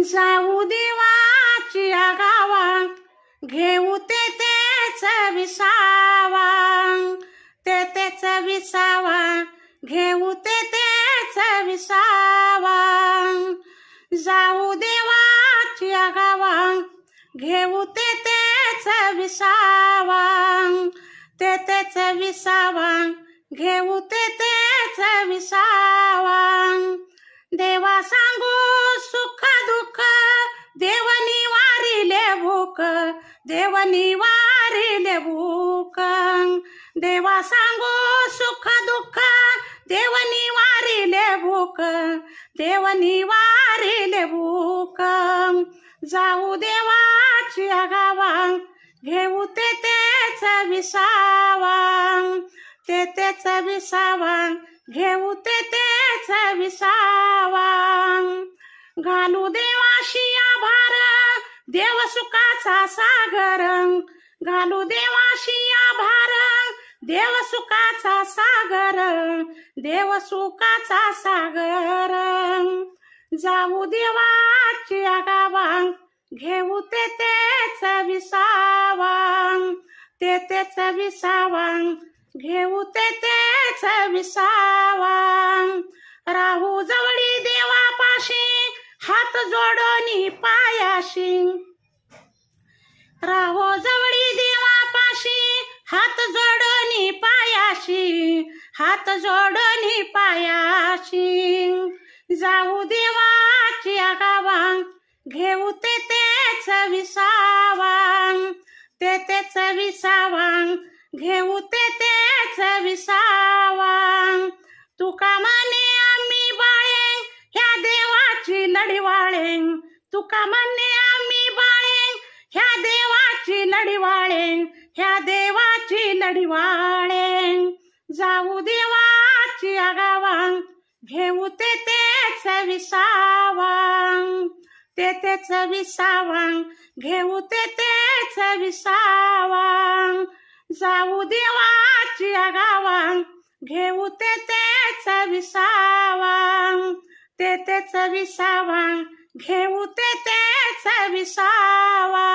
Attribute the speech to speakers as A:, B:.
A: जाऊ देवाच्या गावात. घेऊ ते तेच विसावा. ते तेच विसावा. घेऊ ते तेच विसावा. जाऊ देवाच्या गावा घेऊ ते तेच विसावा. ते तेच विसावा. घेऊ ते तेच विसावा. देवा सांगू लोक देवनी वारिले भूक. देवा सांगू सुख दुःख देवनी वारिले भूक. देवनी वारिले भूक. जाऊ देवाची गावा घेऊ ते तेच विसावा ते तेच विसावा घेऊ ते तेच विसावा घालू देवाशी आभार देव सुखाचा सागर घालू देवाशी आभार. देव सुखाचा सागर देव सुखाचा सागर. जाऊ देवाची गावा घेऊ ते तेच विसावा. ते तेच विसावा घेऊ ते तेच विसावा. राहू जाऊ हात जोडोनी पायाशी. राहो जवळी देवापाशी हात जोडणी पायाशी हात जोडणी पायाशी. जाऊ देवाची गावा घेऊ ते तेच विसावा ते तेच विसावा घेऊ ते तेच विसावा तुका देवाची तुका माने आम्ही बाळे. ह्या देवाची लढीवाळे ह्या देवाची लढीवाळे जाऊ देवाची आगावा घेऊ ते तेच विसावा. ते तेच विसावा घेऊ ते तेच विसावा. जाऊ देवाची आगावा घेऊ ते तेच विसावा. ते त्याचा विसावा घेऊ ते त्याचा विसावा.